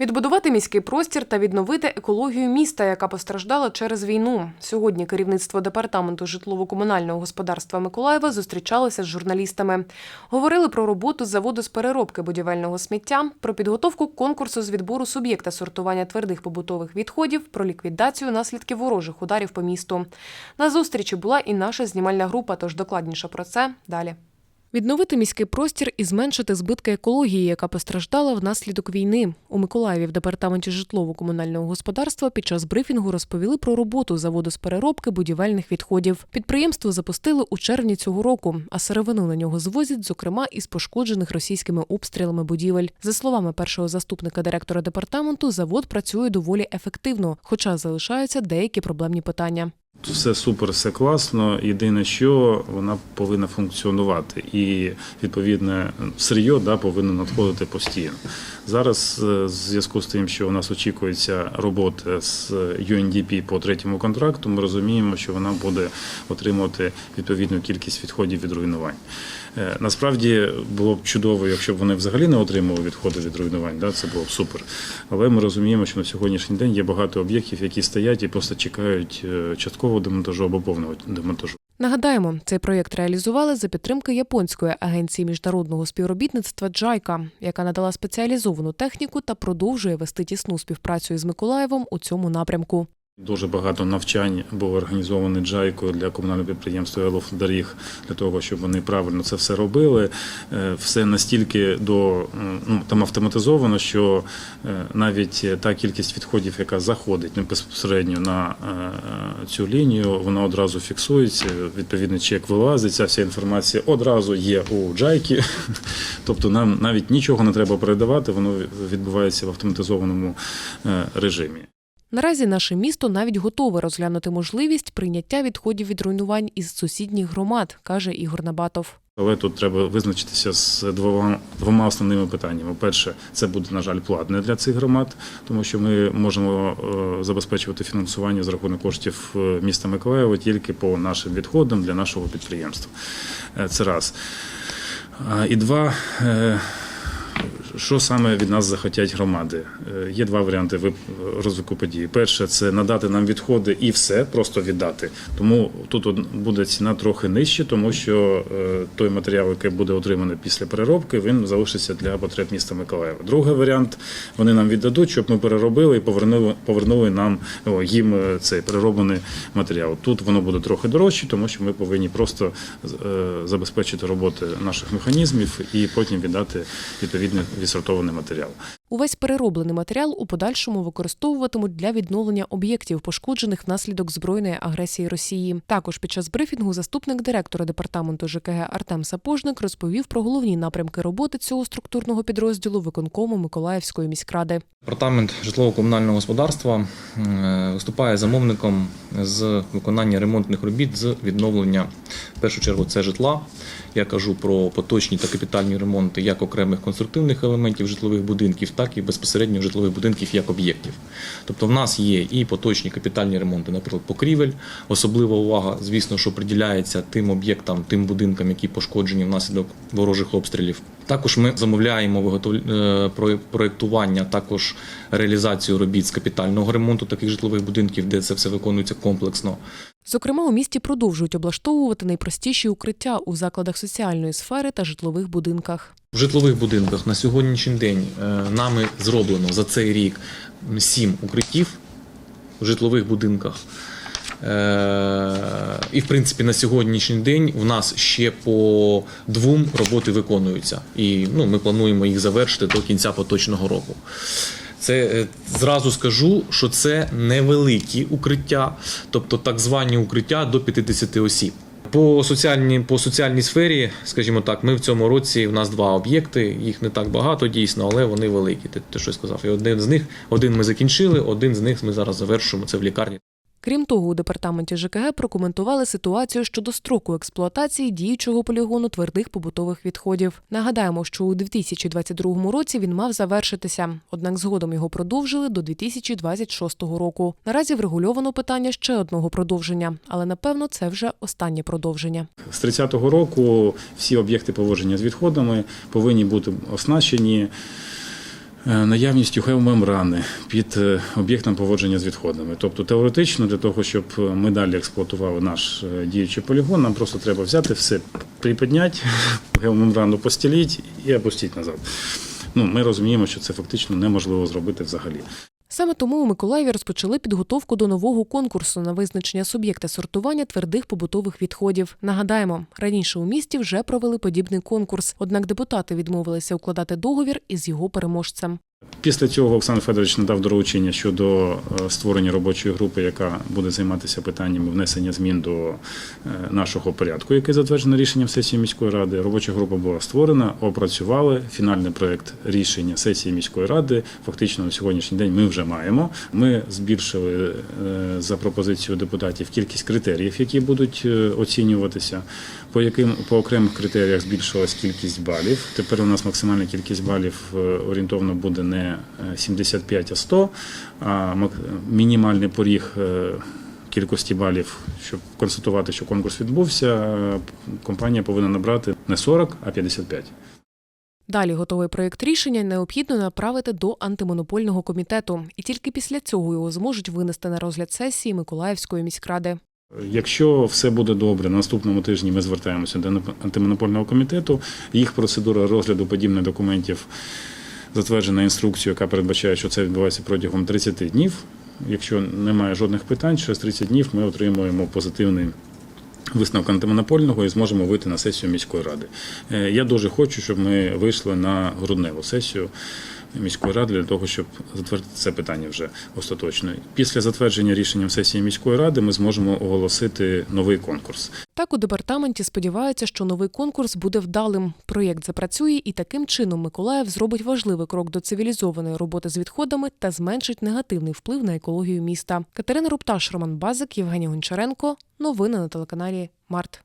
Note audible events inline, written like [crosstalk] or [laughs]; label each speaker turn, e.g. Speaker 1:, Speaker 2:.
Speaker 1: Відбудувати міський простір та відновити екологію міста, яка постраждала через війну. Сьогодні керівництво департаменту житлово-комунального господарства Миколаєва зустрічалося з журналістами. Говорили про роботу заводу з переробки будівельного сміття, про підготовку конкурсу з відбору суб'єкта сортування твердих побутових відходів, про ліквідацію наслідків ворожих ударів по місту. На зустрічі була і наша знімальна група, тож докладніше про це далі. Відновити міський простір і зменшити збитки екології, яка постраждала внаслідок війни. У Миколаєві в департаменті житлово-комунального господарства під час брифінгу розповіли про роботу заводу з переробки будівельних відходів. Підприємство запустили у червні цього року, а сировину на нього звозять, зокрема, із пошкоджених російськими обстрілами будівель. За словами першого заступника директора департаменту, завод працює доволі ефективно, хоча залишаються деякі проблемні питання.
Speaker 2: Все супер, все класно. Єдине, що вона повинна функціонувати, і відповідне сир'йо да, повинно надходити постійно. Зараз, е, в зв'язку з тим, що у нас очікується робота з UNDP по третьому контракту, ми розуміємо, що вона буде отримувати відповідну кількість відходів від руйнувань. Е, Насправді було б чудово, якщо б вони взагалі не отримували відходи від руйнувань, да, це було б супер. Але ми розуміємо, що на сьогоднішній день є багато об'єктів, які стоять і просто чекають е, часткового демонтажу або повного демонтажу.
Speaker 1: Нагадаємо, цей проєкт реалізували за підтримки японської агенції міжнародного співробітництва Джайка, яка надала спеціалізовану техніку та продовжує вести тісну співпрацю із Миколаєвом у цьому напрямку.
Speaker 2: Дуже багато навчань було організовано Джайкою для комунального підприємства «Елоф доріг для того, щоб вони правильно це все робили. Е, Все настільки до ну там автоматизовано, що е, навіть та кількість відходів, яка заходить не безпосередньо на е, цю лінію, вона одразу фіксується. Відповідний чек вилазить. Ця вся інформація одразу є у Джайкі. [laughs] Тобто нам навіть нічого не треба передавати, воно відбувається в автоматизованому режимі.
Speaker 1: Наразі наше місто навіть готове розглянути можливість прийняття відходів від руйнувань із сусідніх громад, каже Ігор Набатов.
Speaker 2: Але тут треба визначитися з двома, двома основними питаннями. Перше, це буде, на жаль, платне для цих громад, тому що ми можемо е, забезпечувати фінансування за рахунок коштів е, міста Миколаєва тільки по нашим відходам для нашого підприємства. Е, Це раз. І два. Що саме від нас захотять громади? Е, Є два варіанти розвитку події. Перше це надати нам відходи і все, просто віддати. Тому тут буде ціна трохи нижче, тому що е, той матеріал, який буде отриманий після переробки, він залишиться для потреб міста Миколаєва. Другий варіант вони нам віддадуть, щоб ми переробили і повернули, повернули нам о, їм е, цей перероблений матеріал. Тут воно буде трохи дорожче, тому що ми повинні просто забезпечити роботу наших механізмів і потім віддати відповідний відсортований матеріал.
Speaker 1: Увесь перероблений матеріал у подальшому використовуватимуть для відновлення об'єктів, пошкоджених внаслідок збройної агресії Росії. Також під час брифінгу заступник директора департаменту ЖКГ Артем Сапожник розповів про головні напрямки роботи цього структурного підрозділу виконкому Миколаївської міськради.
Speaker 3: Департамент житлово-комунального господарства е, виступає замовником з виконання ремонтних робіт з відновлення в першу чергу це житла. Я кажу про поточні та капітальні ремонти як окремих конструктивних елементів житлових будинків, так і безпосередньо житлових будинків як об'єктів. Тобто, в нас є і поточні капітальні ремонти, наприклад, покрівель. Особлива увага, звісно, що приділяється тим об'єктам, тим будинкам, які пошкоджені внаслідок ворожих обстрілів. Також ми замовляємо виготов- е, про- проєктування, також реалізацію робіт з капітального ремонту таких житлових будинків, де це все виконується комплексно.
Speaker 1: Зокрема, у місті продовжують облаштовувати найпростіші укриття у закладах соціальної сфери та житлових будинках.
Speaker 3: В житлових будинках на сьогоднішній день е, нами зроблено за цей рік сім укриттів в житлових будинках. Е, І, в принципі, на сьогоднішній день в нас ще по двом роботи виконуються. І ну, ми плануємо їх завершити до кінця поточного року. Це е, зразу скажу, що це невеликі укриття, тобто так звані укриття до 50 осіб. По соціальній, по соціальній сфері, скажімо так, ми в цьому році у нас два об'єкти. Їх не так багато дійсно, але вони великі. Ти, ти щось сказав. І один з них один ми закінчили, один з них ми зараз завершуємо. Це в лікарні.
Speaker 1: Крім того, у департаменті ЖКГ прокоментували ситуацію щодо строку експлуатації діючого полігону твердих побутових відходів. Нагадаємо, що у 2022 році він мав завершитися, однак згодом його продовжили до 2026 року. Наразі врегульовано питання ще одного продовження, але напевно це вже останнє продовження.
Speaker 2: З 30-го року всі об'єкти поводження з відходами повинні бути оснащені наявністю геомембрани під е, об'єктом поводження з відходами. Тобто теоретично для того, щоб ми далі експлуатували наш е, діючий полігон, нам просто треба взяти все, припідняти, [laughs] геомембрану постіліть і опустити назад. Ну, ми розуміємо, що це фактично неможливо зробити взагалі.
Speaker 1: Саме тому у Миколаєві розпочали підготовку до нового конкурсу на визначення суб'єкта сортування твердих побутових відходів. Нагадаємо, раніше у місті вже провели подібний конкурс, однак депутати відмовилися укладати договір із його переможцем.
Speaker 2: Після цього Олександр Федорович надав доручення щодо е, створення робочої групи, яка буде займатися питаннями внесення змін до е, нашого порядку, який затверджено рішенням сесії міської ради. Робоча група була створена, опрацювали фінальний проект рішення сесії міської ради. Фактично на сьогоднішній день ми вже маємо. Ми збільшили е, за пропозицією депутатів кількість критеріїв, які будуть оцінюватися. По яким по окремих критеріях збільшилась кількість балів. Тепер у нас максимальна кількість балів орієнтовно буде не е, 75, а 100, а мінімальний поріг е, кількості балів, щоб констатувати, що конкурс відбувся, е, компанія повинна набрати не 40, а 55.
Speaker 1: Далі готовий проєкт рішення необхідно направити до антимонопольного комітету, і тільки після цього його зможуть винести на розгляд сесії Миколаївської міськради.
Speaker 2: Якщо все буде добре, на наступному тижні ми звертаємося до антимонопольного комітету. Їх процедура розгляду подібних документів затверджена інструкцією, яка передбачає, що це відбувається протягом 30 днів. Якщо немає жодних питань, через 30 днів ми отримуємо позитивний. Висновок антимонопольного і зможемо вийти на сесію міської ради. Е, Я дуже хочу, щоб ми вийшли на грудневу сесію міської ради для того, щоб затвердити це питання вже остаточно. Після затвердження рішенням сесії міської ради ми зможемо оголосити новий конкурс.
Speaker 1: Так у департаменті сподіваються, що новий конкурс буде вдалим. Проєкт запрацює, і таким чином Миколаїв зробить важливий крок до цивілізованої роботи з відходами та зменшить негативний вплив на екологію міста. Катерина Рупташ, Роман Базик, Євгеній Гончаренко. Новини на телеканалі Март.